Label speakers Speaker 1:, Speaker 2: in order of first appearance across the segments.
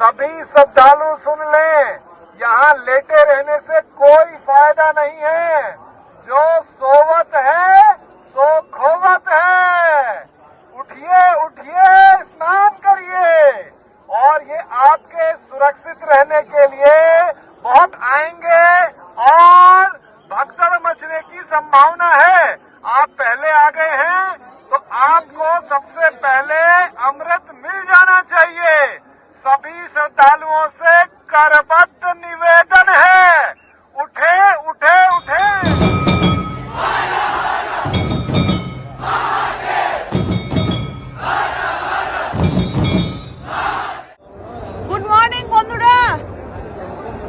Speaker 1: सभी श्रद्धालु सुन लें।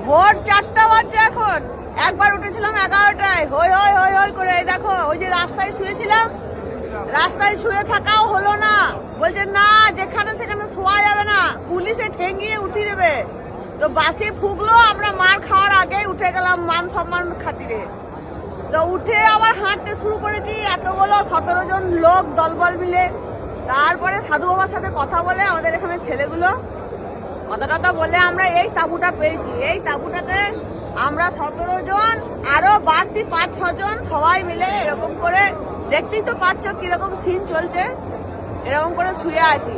Speaker 2: ভোর চারটা বাজছে এখন। একবার উঠেছিলাম এগারোটায়। হই হই হই হই করে এই দেখো, ওই যে রাস্তায় শুয়েছিলাম, রাস্তায় শুয়ে থাকাও হলো না। বলছে, না, যেখানে সেখানে শোয়া যাবে না। পুলিশে ঠেঙ্গিয়ে উঠিয়ে দেবে। তো বাসে ফুগলো আমরা মার খাওয়ার আগেই উঠে গেলাম মান সম্মান খাতিরে। তো উঠে আবার হাঁটতে শুরু করেছি, এতগুলো সতেরো জন লোক দলবল মিলে। তারপরে সাধু বাবার সাথে কথা বলে আমাদের এখানে ছেলেগুলো কথা টথা বলে আমরা এই তাঁবুটা পেয়েছি। এই তাঁবুটাতে আমরা সতেরো জন আরও বাড়তি পাঁচ ছজন সবাই মিলে এরকম করে দেখতেই তো পাচ্ছ কীরকম সিন চলছে। এরকম করে শুয়ে আছি।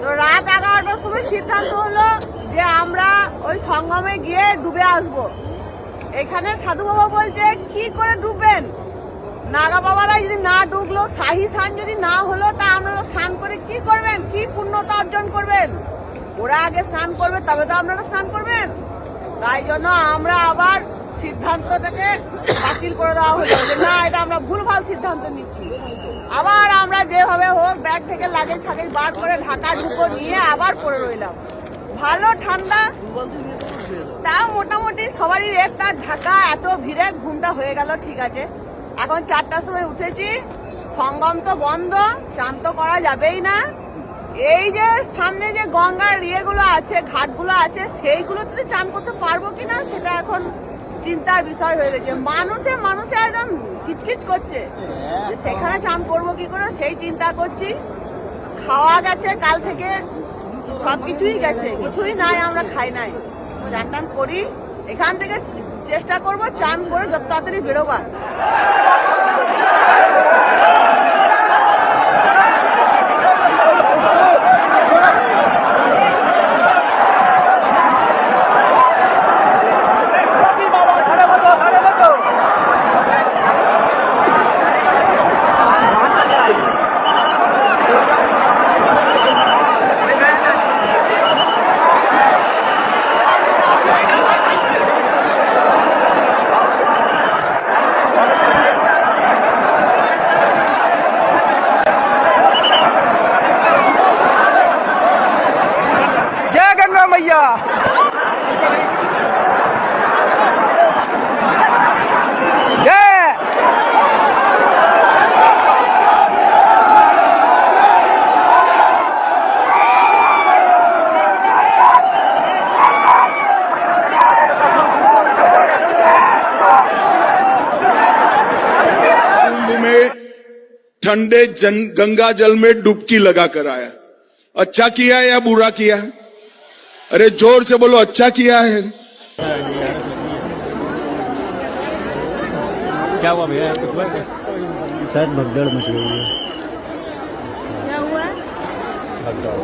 Speaker 2: তো রাত এগারোটার সময় সিদ্ধান্ত হলো যে আমরা ওই সঙ্গমে গিয়ে ডুবে আসব। এখানে সাধু বাবা বলছে, কি করে ডুববেন? নাগা বাবারা যদি না ডুবলো, শাহি স্নান যদি না হলো, তা আপনারা স্নান করে কি করবেন? কি পুণ্যতা অর্জন করবেন? ওরা আগে স্নান করবে, তবে তো আপনারা স্নান করবেন। তাই জন্য আমরা আবার সিদ্ধান্তটাকে বাতিল করে দেওয়া হলো যে না, এটা আমরা ভুলভাল সিদ্ধান্ত নিচ্ছি। আবার আমরা যেভাবে হোক ব্যাগ থেকে লাগেজ থাকেজ বার করে ঢাকা ঢুকো নিয়ে আবার পড়ে রইলাম। ভালো ঠান্ডা, তাও মোটামুটি সবারই রেটটা ঢাকা এত ভিড়ে ঘুমটা হয়ে গেল, ঠিক আছে। এখন চারটার সময় উঠেছি, সঙ্গম তো বন্ধ, চান তো করা যাবেই না। এই যে সামনে যে গঙ্গার ইয়েগুলো আছে, ঘাটগুলো আছে, সেইগুলোতে চান করতে পারব কিনা সেটা এখন চিন্তার বিষয় হয়ে গেছে। মানুষে মানুষে একদম কিচকিচ করছে। সেখানে চান করব কি করে, সেই চিন্তা করছি। খাওয়া গেছে, কাল থেকে সব কিছুই গেছে। কিছুই নাই, আমরা খাই নাই। চান টান করি, এখান থেকে চেষ্টা করব চান করে যত তাড়াতাড়ি বেরোবার।
Speaker 3: संडे जन, गंगा जल में डुबकी लगा कर आया। अच्छा किया या बुरा किया अरे ज़ोर से बोलो अच्छा किया है।
Speaker 4: क्या हुआ भैया?
Speaker 5: शायद भगदड़ मच गई है।
Speaker 2: क्या हुआ?
Speaker 6: भगदड़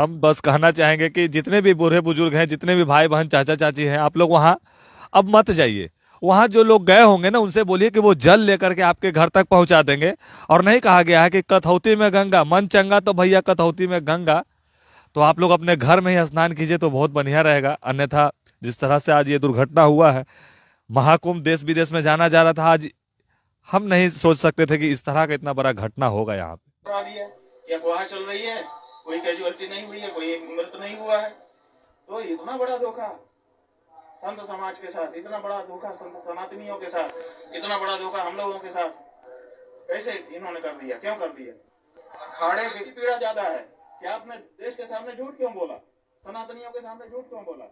Speaker 6: हम बस कहना चाहेंगे कि जितने भी बूढ़े बुज़ुर्ग हैं, जितने भी भाई बहन, चाचा चाची हैं, आप लोग वहाँ अब मत जाइए। वहाँ जो लोग गए होंगे ना, उनसे बोलिए कि वो जल लेकर के आपके घर तक पहुँचा देंगे। और नहीं कहा गया है कि कथौती में गंगा, मन चंगा तो भैया कथौती में गंगा। तो आप लोग अपने घर में ही स्नान कीजिए तो बहुत बढ़िया रहेगा। अन्यथा जिस तरह से आज ये दुर्घटना हुआ है, महाकुंभ देश विदेश में जाना जा रहा था, आज हम नहीं सोच सकते थे कि इस तरह का इतना बड़ा घटना होगा यहाँ पे।
Speaker 7: चल रही है? कोई कैजुअलिटी नहीं हुई है कोई मृत नहीं हुआ है। तो इतना बड़ा धोखा संत समाज के साथ इतना बड़ा धोखा संत सनातनियों के साथ इतना बड़ा धोखा हम लोगों के साथ कैसे इन्होंने कर दिया क्यों कर दिया? अखाड़े की पीड़ा ज़्यादा है। क्या आपने देश के सामने झूठ क्यों बोला? सनातनियों के सामने झूठ क्यों बोला?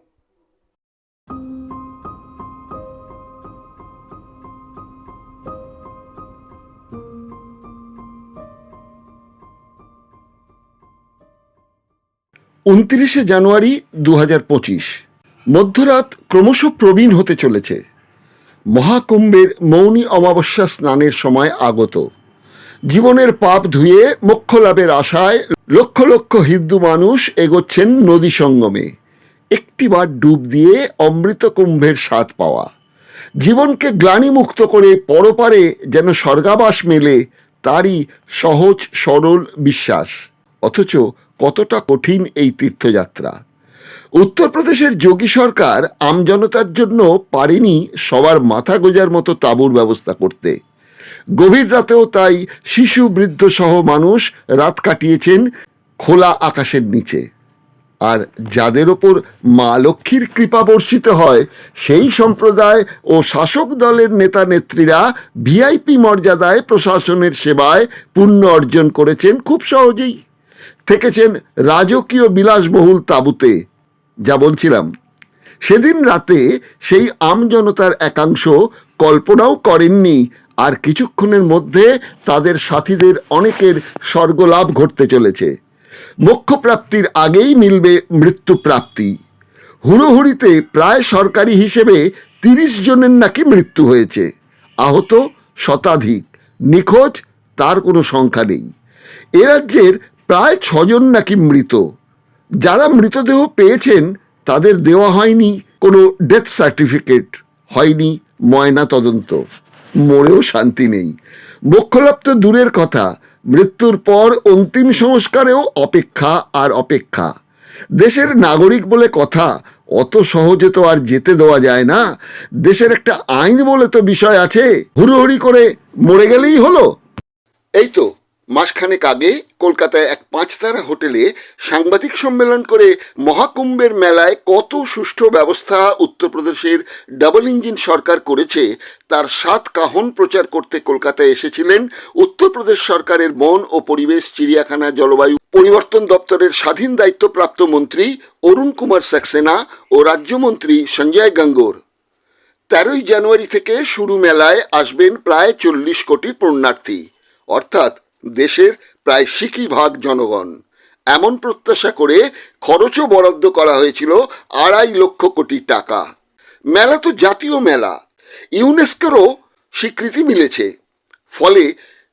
Speaker 8: উনত্রিশে জানুয়ারি দু মধ্যরাত ক্রমশ প্রবীণ হতে চলেছে। মহাকুম্ভের মৌনী অমাবস্যা স্নানের সময় আগত। জীবনের পাপ ধুয়ে মোক্ষ লাভের আশায় লক্ষ লক্ষ হিন্দু মানুষ এগোচ্ছেন নদী সঙ্গমে। একটিবার ডুব দিয়ে অমৃত কুম্ভের স্বাদ পাওয়া। জীবনকে গ্লানিমুক্ত করে পরপারে যেন স্বর্গাবাস মেলে, তারই সহজ সরল বিশ্বাস। অথচ কতটা কঠিন এই তীর্থযাত্রা? উত্তরপ্রদেশের যোগী সরকার আমজনতার জন্য পারেনি সবার মাথা গোজার মতো তাঁবুর ব্যবস্থা করতে। গভীর রাতেও তাই শিশু, বৃদ্ধ সহ মানুষ রাত কাটিয়েছেন খোলা আকাশের নিচে। আর যাদের ওপর মা লক্ষ্মীর কৃপা বর্ষিত হয়, সেই সম্প্রদায় ও শাসক দলের নেতা নেত্রীরা ভিআইপি মর্যাদায় প্রশাসনের সেবায় পুণ্য অর্জন করেছেন খুব সহজেই। থেকেছেন রাজকীয় বিলাসবহুল তাঁবুতে, যা বলছিলাম। সেদিন রাতে সেই আমজনতার একাংশ কল্পনাও করেননি, আর কিছুক্ষণের মধ্যে তাদের সাথীদের অনেকের স্বর্গলাভ ঘটতে চলেছে। মোক্ষপ্রাপ্তির আগেই মিলবে মৃত্যুপ্রাপ্তি হুড়োহুড়িতে প্রায় সরকারি হিসেবে তিরিশ জনের নাকি মৃত্যু হয়েছে। আহত শতাধিক, নিখোঁজ তার কোনো সংখ্যা নেই। এ রাজ্যের প্রায় ছজন নাকি মৃত। যারা মৃতদেহ পেয়েছেন, তাদের দেওয়া হয়নি কোনো ডেথ সার্টিফিকেট হয়নি ময়না তদন্ত। মরেও শান্তি নেই। মোক্ষলাভ তো দূরের কথা, মৃত্যুর পর অন্তিম সংস্কারেও অপেক্ষা আর অপেক্ষা। দেশের নাগরিক বলে কথা, অত সহজে তো আর যেতে দেওয়া যায় না। দেশের একটা আইন বলে তো বিষয় আছে, হুড়োহুড়ি করে মরে গেলেই হলো। এই তো মাসখানেক আগে কলকাতায় এক পাঁচতারা হোটেলে সাংবাদিক সম্মেলন করে মহাকুম্ভের মেলায় কত সুষ্ঠু ব্যবস্থা উত্তরপ্রদেশের ডাবল ইঞ্জিন সরকার করেছে, তার সাত কাহন প্রচার করতে কলকাতায় এসেছিলেন উত্তরপ্রদেশ সরকারের বন ও পরিবেশ, চিড়িয়াখানা, জলবায়ু পরিবর্তন দপ্তরের স্বাধীন দায়িত্বপ্রাপ্ত মন্ত্রী অরুণ কুমার সাক্সেনা ও রাজ্যমন্ত্রী সঞ্জয় গাঙ্গোর। তেরোই জানুয়ারি থেকে শুরু মেলায় আসবেন প্রায় চল্লিশ কোটি পুণ্যার্থী। অর্থাৎ দেশের প্রায় সিকি ভাগ জনগণ। এমন প্রত্যাশা করে খরচও বরাদ্দ করা হয়েছিল আড়াই লক্ষ কোটি টাকা। মেলা তো জাতীয় মেলা। ইউনেস্কোরও স্বীকৃতি মিলেছে। ফলে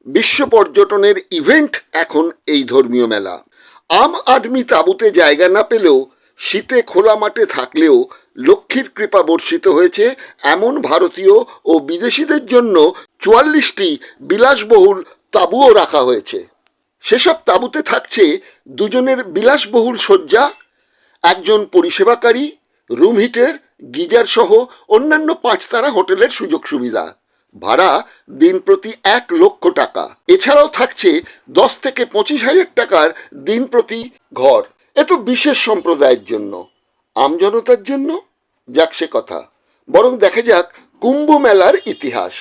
Speaker 8: বিশ্ব পর্যটনের ইভেন্ট এখন এই ধর্মীয় মেলা। আম আদমি তাঁবুতে জায়গা না পেলেও শীতে খোলা মাঠে থাকলেও লক্ষ্মীর কৃপা বর্ষিত হয়েছে এমন ভারতীয় ও বিদেশিদের জন্য চুয়াল্লিশটি বিলাসবহুল তাঁবুও রাখা হয়েছে। সেসব তাঁবুতে থাকছে দুজনের বিলাসবহুল শয্যা, একজন পরিষেবাকারী, রুম হিটার, গিজার সহ অন্যান্য পাঁচতারা হোটেলের সুযোগ সুবিধা। ভাড়া দিন প্রতি এক লক্ষ টাকা। এছাড়াও থাকছে দশ থেকে পঁচিশ হাজার টাকার দিন প্রতি ঘর। এ তো বিশেষ সম্প্রদায়ের জন্য। আমজনতার জন্য? যাক সে কথা। বরং দেখা যাক কুম্ভ মেলার ইতিহাস।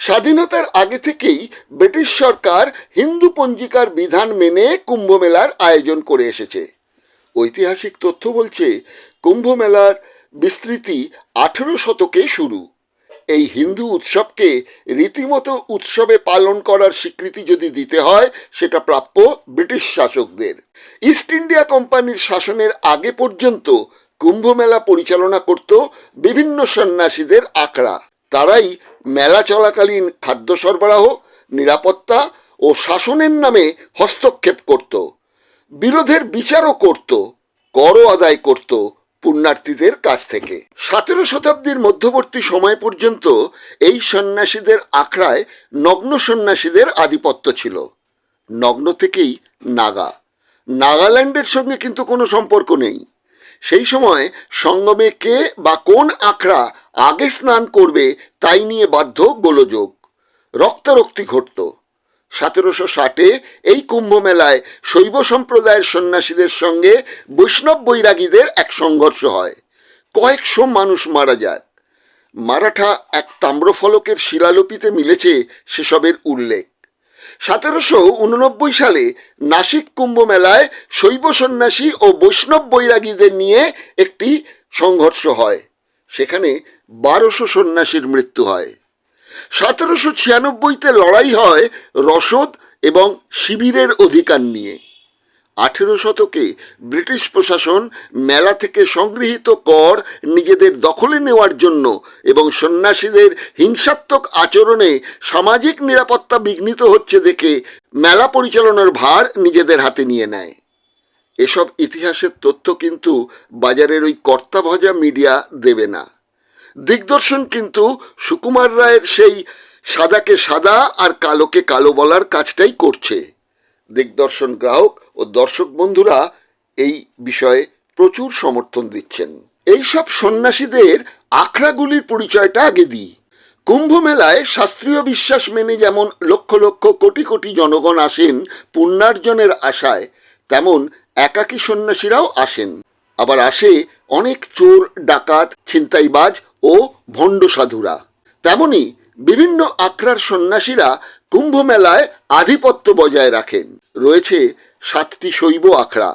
Speaker 8: স্বাধীনতার আগে থেকেই ব্রিটিশ সরকার হিন্দু পঞ্জিকার বিধান মেনে কুম্ভ মেলার আয়োজন করে এসেছে। ঐতিহাসিক তথ্য বলছে কুম্ভ মেলার বিস্তৃতি আঠেরো শতকে শুরু। এই হিন্দু উৎসবকে রীতিমতো উৎসবে পালন করার স্বীকৃতি যদি দিতে হয়, সেটা প্রাপ্য ব্রিটিশ শাসকদের। ইস্ট ইন্ডিয়া কোম্পানির শাসনের আগে পর্যন্ত কুম্ভ মেলা পরিচালনা করত বিভিন্ন সন্ন্যাসীদের আখড়া। তারাই মেলা চলাকালীন খাদ্য সরবরাহ, নিরাপত্তা ও শাসনের নামে হস্তক্ষেপ করত, বিরোধের বিচারও করত, করও আদায় করত পুণ্যার্থীদের কাছ থেকে। সতেরো শতাব্দীর মধ্যবর্তী সময় পর্যন্ত এই সন্ন্যাসীদের আখড়ায় নগ্ন সন্ন্যাসীদের আধিপত্য ছিল। নগ্ন থেকেই নাগা। নাগাল্যান্ডের সঙ্গে কিন্তু কোনো সম্পর্ক নেই। সেই সময় সঙ্গমে কে বা কোন আখড়া আগে স্নান করবে তাই নিয়ে বাধ্য গোলযোগ। রক্তারক্তি ঘটত। সতেরোশো ষাটে এই কুম্ভ মেলায় শৈব সম্প্রদায়ের সন্ন্যাসীদের সঙ্গে বৈষ্ণব বৈরাগীদের এক সংঘর্ষ হয়। কয়েকশো মানুষ মারা যায়। মারাঠা এক তাম্রফলকের শিলালিপিতে মিলেছে সেসবের উল্লেখ। সতেরোশো উননব্বই সালে নাসিক কুম্ভ মেলায় শৈব সন্ন্যাসী ও বৈষ্ণব বৈরাগীদের নিয়ে একটি সংঘর্ষ হয়। সেখানে বারোশো সন্ন্যাসীর মৃত্যু হয়। সতেরোশো ছিয়ানব্বইতে লড়াই হয় রসদ এবং শিবিরের অধিকার নিয়ে। আঠেরো শতকে ব্রিটিশ প্রশাসন মেলা থেকে সংগৃহীত কর নিজেদের দখলে নেওয়ার জন্য এবং সন্ন্যাসীদের হিংসাত্মক আচরণে সামাজিক নিরাপত্তা বিঘ্নিত হচ্ছে দেখে মেলা পরিচালনার ভার নিজেদের হাতে নিয়ে নেয়। এসব ইতিহাসের তথ্য কিন্তু বাজারের ওই কর্তা ভজা মিডিয়া দেবে না। দিগদর্শন কিন্তু সুকুমার রায়ের সেই সাদাকে সাদা আর কালোকে কালো বলার কাজটাই করছে। দিগদর্শন গ্রাহক ও দর্শক বন্ধুরা এই বিষয়ে প্রচুর সমর্থন দিচ্ছেন। এইসব সন্ন্যাসীদের আখড়াগুলির পরিচয়টা আগে দিই। কুম্ভ মেলায় শাস্ত্রীয় বিশ্বাস মেনে যেমন লক্ষ লক্ষ কোটি কোটি জনগণ আসেন পুণ্যার্জনের আশায়, তেমন একাকী সন্ন্যাসীরাও আসেন। আবার আসে অনেক চোর, ডাকাত, ছিনতাইবাজ ও ভণ্ড সাধুরা তেমনি বিভিন্ন আখড়ার সন্ন্যাসীরা কুম্ভ মেলায় আধিপত্য বজায় রাখেন। রয়েছে সাতটি শৈব আখড়া,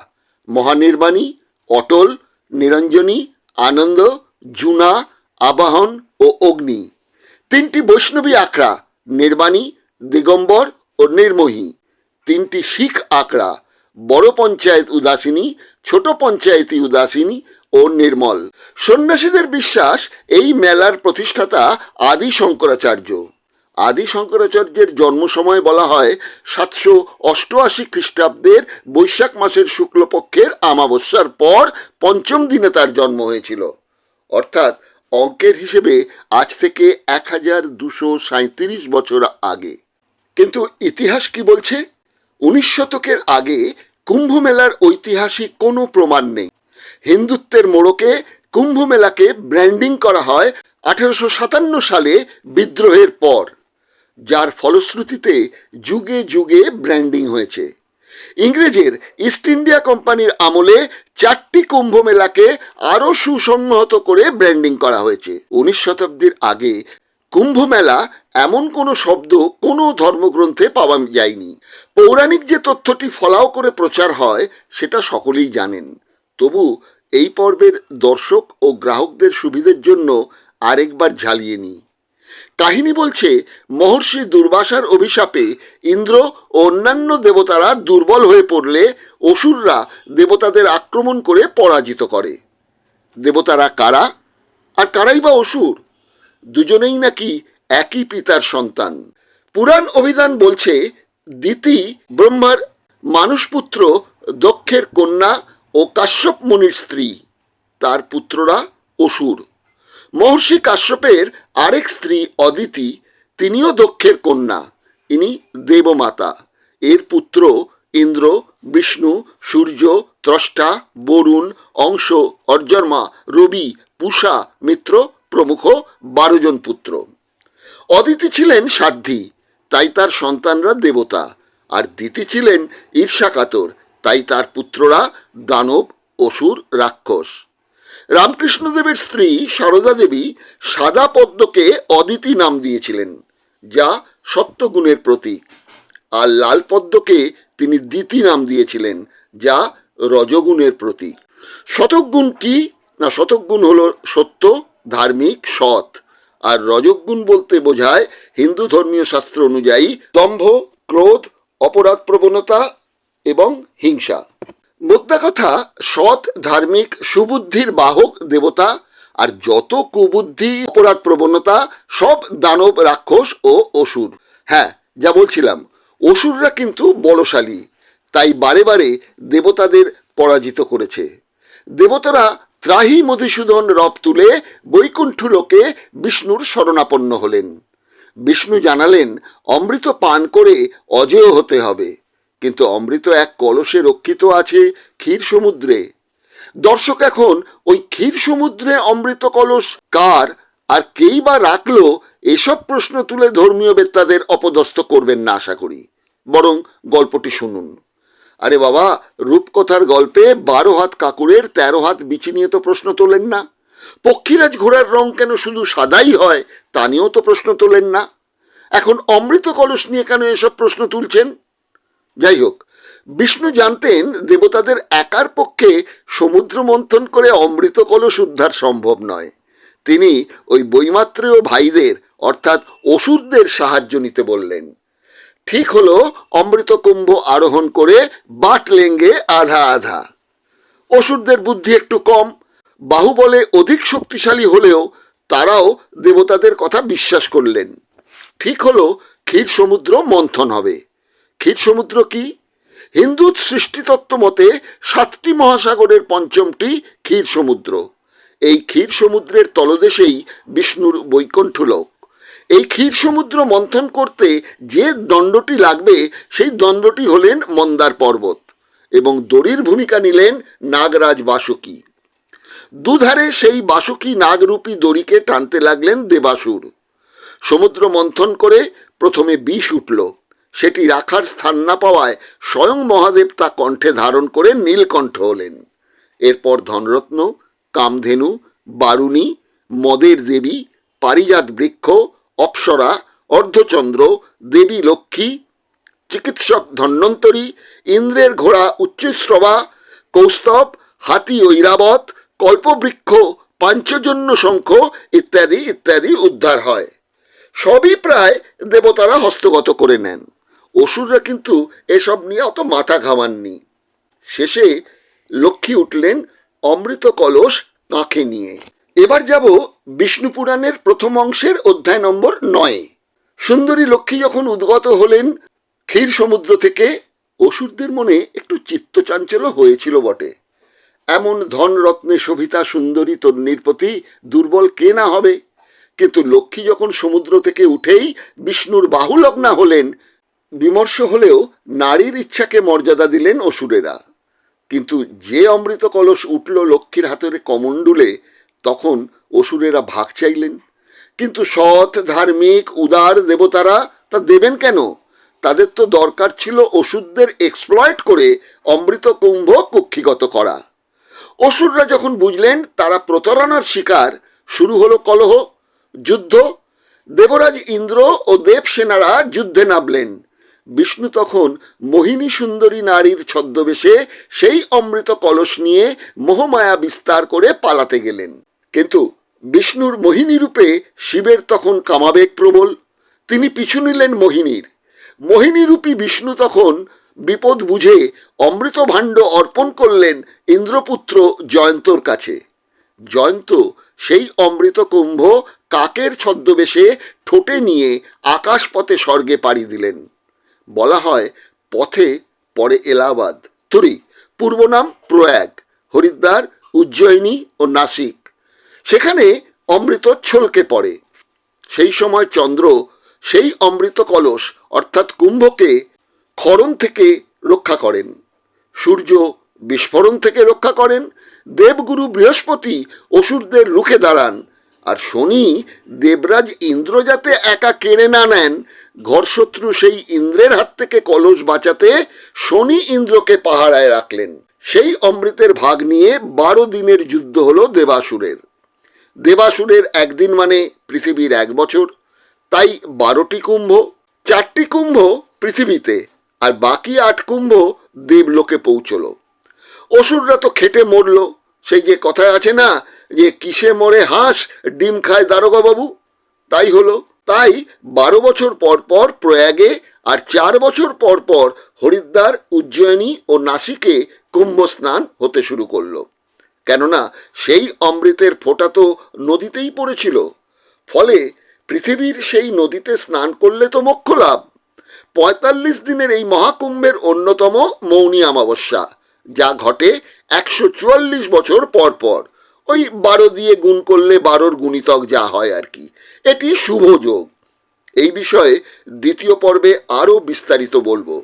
Speaker 8: মহানির্বাণী, অটল, নিরঞ্জনী, আনন্দ, জুনা, আবাহন ও অগ্নি। তিনটি বৈষ্ণবী আখড়া, নির্বাণী, দিগম্বর ও নির্মোহী। তিনটি শিখ আখড়া, বড় পঞ্চায়েত উদাসিনী, ছোট পঞ্চায়েতি উদাসিনী ও নির্মল। সন্ন্যাসীদের বিশ্বাস এই মেলার প্রতিষ্ঠাতা আদি শঙ্করাচার্য। আদি শঙ্করাচার্যের জন্ম সময় বলা হয় সাতশো অষ্টআশি খ্রিস্টাব্দের বৈশাখ মাসের শুক্লপক্ষের আমাবস্যার পর পঞ্চম দিনে তার জন্ম হয়েছিল। অর্থাৎ অঙ্কের হিসেবে আজ থেকে এক হাজার দুশো সাঁত্রিশ বছর আগে। কিন্তু ইতিহাস কি বলছে? উনিশ শতকের আগে কুম্ভ মেলার ঐতিহাসিক কোনো প্রমাণ নেই। হিন্দুত্বের মোড়কে কুম্ভ মেলাকে ব্র্যান্ডিং করা হয় আঠেরোশো সাতান্ন সালে বিদ্রোহের পর, যার ফলশ্রুতিতে যুগে যুগে ব্র্যান্ডিং হয়েছে। ইংরেজের ইস্ট ইন্ডিয়া কোম্পানির আমলে চারটি কুম্ভ মেলাকে আরও সুসংহত করে ব্র্যান্ডিং করা হয়েছে। উনিশ শতাব্দীর আগে কুম্ভ মেলা এমন কোনো শব্দ কোনো ধর্মগ্রন্থে পাওয়া যায়নি। পৌরাণিক যে তথ্যটি ফলাও করে প্রচার হয়, সেটা সকলেই জানেন। তবু এই পর্বের দর্শক ও গ্রাহকদের সুবিধের জন্য আরেকবার ঝালিয়ে নিই। কাহিনী বলছে, মহর্ষি দুর্বাসার অভিশাপে ইন্দ্র ও অন্যান্য দেবতারা দুর্বল হয়ে পড়লে অসুররা দেবতাদের আক্রমণ করে পরাজিত করে। দেবতারা কারা? আর কারাই বা অসুর? দুজনেই নাকি একই পিতার সন্তান? পুরাণ অভিধান বলছে দিতি ব্রহ্মার মানুষপুত্র দক্ষের কন্যা ও কাশ্যপ মুনির স্ত্রী, তার পুত্ররা অসুর। মহর্ষি কাশ্যপের আরেক স্ত্রী অদিতি, তিনিও দক্ষের কন্যা, ইনি দেবমাতা। এর পুত্র ইন্দ্র, বিষ্ণু, সূর্য, ত্রষ্টা, বরুণ, অংশ, অর্জন্মা, রবি, পূষা, মিত্র, প্রমুখ বারো জন পুত্র। অদিতি ছিলেন সাধ্বী, তাই তার সন্তানরা দেবতা, আর দিতি ছিলেন ঈর্ষাকাতর তাই তার পুত্ররা দানব, অসুর, রাক্ষস। রামকৃষ্ণদেবের স্ত্রী সারদা দেবী সাদা পদ্মকে অদিতি নাম দিয়েছিলেন, যা সত্যগুণের প্রতীক। আর লাল পদ্মকে তিনি দিতি নাম দিয়েছিলেন, যা রজগুণের প্রতীক। শতকগুণ কি না শতকগুণ হল সত্য, ধার্মিক, সৎ? আর রজগুণ বলতে বোঝায় হিন্দু ধর্মীয় শাস্ত্র অনুযায়ী দম্ভ, ক্রোধ, অপরাধ প্রবণতা এবং হিংসা। মোদ্দা কথা, সৎ, ধার্মিক, সুবুদ্ধির বাহক দেবতা আর যত কুবুদ্ধি, অপরাধ প্রবণতা, সব দানব রাক্ষস ও অসুর। হ্যাঁ যা বলছিলাম, অসুররা কিন্তু বলশালী, তাই বারে বারে দেবতাদের পরাজিত করেছে। দেবতারা ত্রাহি মধুসূদন রব তুলে বৈকুণ্ঠ লোকে বিষ্ণুর শরণাপন্ন হলেন। বিষ্ণু জানালেন, অমৃত পান করে অজেয় হতে হবে। কিন্তু অমৃত এক কলসে রক্ষিত আছে ক্ষীর সমুদ্রে। দর্শক এখন, ওই ক্ষীর সমুদ্রে অমৃত কলস কার আর কেই বা রাখল, এসব প্রশ্ন তুলে ধর্মীয় বেত্তাদের অপদস্থ করবেন না আশা করি। বরং গল্পটি শুনুন। আরে বাবা, রূপকথার গল্পে বারো হাত কাকুরের তেরো হাত বিচি নিয়ে তো প্রশ্ন তোলেন না। পক্ষীরাজ ঘোড়ার রং কেন শুধু সাদাই হয়, তা নিয়েও তো প্রশ্ন তোলেন না। এখন অমৃত কলস নিয়ে কেন এসব প্রশ্ন তুলছেন? যাই হোক, বিষ্ণু জানতেন দেবতাদের একার পক্ষে সমুদ্র মন্থন করে অমৃত কলস উদ্ধার সম্ভব নয়। তিনি ওই বৈমাত্রেয় ভাইদের, অর্থাৎ অসুরদের সাহায্য নিতে বললেন। ঠিক হলো, অমৃত কুম্ভ আরোহণ করে বাট লেঙ্গে আধা আধা। অসুরদের বুদ্ধি একটু কম, বাহুবলে অধিক শক্তিশালী হলেও তারাও দেবতাদের কথা বিশ্বাস করলেন। ঠিক হলো ক্ষীর সমুদ্র মন্থন হবে। ক্ষীর সমুদ্র কি? হিন্দু সৃষ্টিতত্ত্ব মতে সাতটি মহাসাগরের পঞ্চমটি ক্ষীর সমুদ্র। এই ক্ষীর সমুদ্রের তলদেশেই বিষ্ণুর বৈকুণ্ঠ লোক। এই ক্ষীর সমুদ্র মন্থন করতে যে দণ্ডটি লাগবে, সেই দণ্ডটি হলেন মন্দার পর্বত এবং দড়ির ভূমিকা নিলেন নাগরাজ বাসুকি। দুধারে সেই বাসুকি নাগরূপী দড়িকে টানতে লাগলেন দেবাসুর। সমুদ্র মন্থন করে প্রথমে বিষ উঠল। সেটি রাখার স্থান না পাওয়ায় স্বয়ং মহাদেব তা কণ্ঠে ধারণ করে নীলকণ্ঠ হলেন। এরপর ধনরত্ন, কামধেনু, বারুণী, মদের দেবী, পারিজাত বৃক্ষ, অপ্সরা, অর্ধচন্দ্র, দেবী লক্ষ্মী, চিকিৎসক ধন্বন্তরী, ইন্দ্রের ঘোড়া উচ্চশ্রবা কৌস্তব, হাতি ঐরাবত কল্পবৃক্ষ, পাঞ্চজন্য শঙ্খ ইত্যাদি ইত্যাদি উদ্ধার হয়। সবই প্রায় দেবতারা হস্তগত করে নেন। অসুররা কিন্তু এসব নিয়ে অত মাথা ঘামাননি। শেষে লক্ষ্মী উঠলেন অমৃত কলস কাঁখে নিয়ে। এবার যাব বিষ্ণু পুরাণের প্রথম অংশের অধ্যায় নম্বর নয়। সুন্দরী লক্ষ্মী যখন উদ্গত হলেন, ক্ষীর সমুদ্র থেকে অসুরদের মনে একটু চিত্তচাঞ্চল্য হয়েছিল বটে। এমন ধনরত্নে শোভিতা সুন্দরী তন্নির প্রতি দুর্বল কে না হবে? কিন্তু লক্ষ্মী যখন সমুদ্র থেকে উঠেই বিষ্ণুর বাহুলগ্না হলেন বিমর্ষ হলেও নারীর ইচ্ছাকে মর্যাদা দিলেন অসুরেরা। কিন্তু যে অমৃত কলস উঠল লক্ষ্মীর হাতের কমণ্ডুলে, তখন অসুরেরা ভাগ চাইলেন। কিন্তু সৎ, ধার্মিক, উদার দেবতারা তা দেবেন কেন? তাদের তো দরকার ছিল ওষুধদের এক্সপ্লয়েট করে অমৃত কুম্ভ কক্ষিগত করা। অসুররা যখন বুঝলেন তারা প্রতারণার শিকার, শুরু হলো কলহ, যুদ্ধ। দেবরাজ ইন্দ্র ও দেবসেনারা যুদ্ধে নামলেন। বিষ্ণু তখন মোহিনী সুন্দরী নারীর ছদ্মবেশে সেই অমৃত কলস নিয়ে মোহমায়া বিস্তার করে পালাতে গেলেন। কিন্তু বিষ্ণুর মোহিনী রূপে শিবের তখন কামাবেগ প্রবল। তিনি পিছু নিলেন মোহিনীর। মোহিনীরূপী বিষ্ণু তখন বিপদ বুঝে অমৃত ভাণ্ড অর্পণ করলেন ইন্দ্রপুত্র জয়ন্তর কাছে। জয়ন্ত সেই অমৃত কুম্ভ কাকের ছদ্মবেশে ঠোঁটে নিয়ে আকাশপথে স্বর্গে পাড়ি দিলেন। বলা হয় পথে পরে এলাহাবাদ। তুরি পূর্ব নাম প্রয়াগ, হরিদ্বার, উজ্জয়িনী ও নাসিক। সেখানে অমৃত ছলকে পড়ে। সেই সময় চন্দ্র সেই অমৃত কলস, অর্থাৎ কুম্ভকে ক্ষরণ থেকে রক্ষা করেন। সূর্য বিস্ফোরণ থেকে রক্ষা করেন। দেবগুরু বৃহস্পতি অসুরদের রুখে দাঁড়ান। আর শনি দেবরাজ ইন্দ্র যাতে একা কেড়ে না নেন ঘরশত্রু সেই ইন্দ্রের হাত থেকে কলস বাঁচাতে শনি ইন্দ্রকে পাহারায় রাখলেন। সেই অমৃতের ভাগ নিয়ে বারো দিনের যুদ্ধ হলো দেবাসুরের। দেবাসুরের একদিন মানে পৃথিবীর এক বছর, তাই বারোটি কুম্ভ, চারটি কুম্ভ পৃথিবীতে, আর বাকি আট কুম্ভ দেবলোকে পৌঁছলো। অসুররা তো খেটে মরল, সেই যে কথায় আছে না যে, কিসে মরে হাঁস, ডিম খায় দারোগা বাবু তাই হলো তাই বারো বছর পর পর প্রয়াগে আর চার বছর পর পর হরিদ্বার, উজ্জয়িনী ও নাসিকে কুম্ভ স্নান হতে শুরু করল। কেননা সেই অমৃতের ফোঁটা তো নদীতেই পড়েছিল। ফলে পৃথিবীর সেই নদীতে স্নান করলে তো মোক্ষ লাভ। পঁয়তাল্লিশ দিনের এই মহাকুম্ভের অন্যতম মৌনী অমাবস্যা, যা ঘটে একশো চুয়াল্লিশ বছর পর পর। ওই বারো দিয়ে গুণ করলে বারোর গুণিতক যা হয় আর কি। এটি শুভ যোগ। এই বিষয়ে দ্বিতীয় পর্বে আরও বিস্তারিত বলব।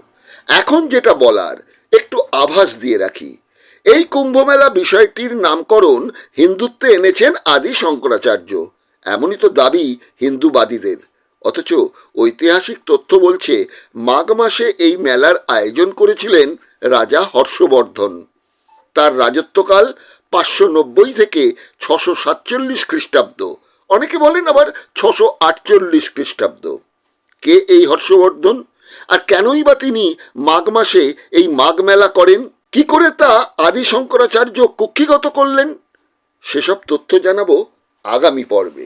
Speaker 8: এখন যেটা বলার, একটু আভাস দিয়ে রাখি। এই কুম্ভমেলা বিষয়টির নামকরণ হিন্দুত্বে এনেছেন আদি শঙ্করাচার্য। এমনই তো দাবি হিন্দুবাদীদের। অথচ ঐতিহাসিক তথ্য বলছে, মাঘ মাসে এই মেলার আয়োজন করেছিলেন রাজা হর্ষবর্ধন। তার রাজত্বকাল পাঁচশো নব্বই থেকে ছশো সাতচল্লিশ খ্রিস্টাব্দ। অনেকে বলেন আবার ছশো আটচল্লিশ খ্রিস্টাব্দ। কে এই হর্ষবর্ধন? আর কেনই বা তিনি মাঘ মাসে এই মাঘ মেলা করেন? কি করে তা আদি শঙ্করাচার্য কুক্ষিগত করলেন? সেসব তথ্য জানাব আগামী পর্বে।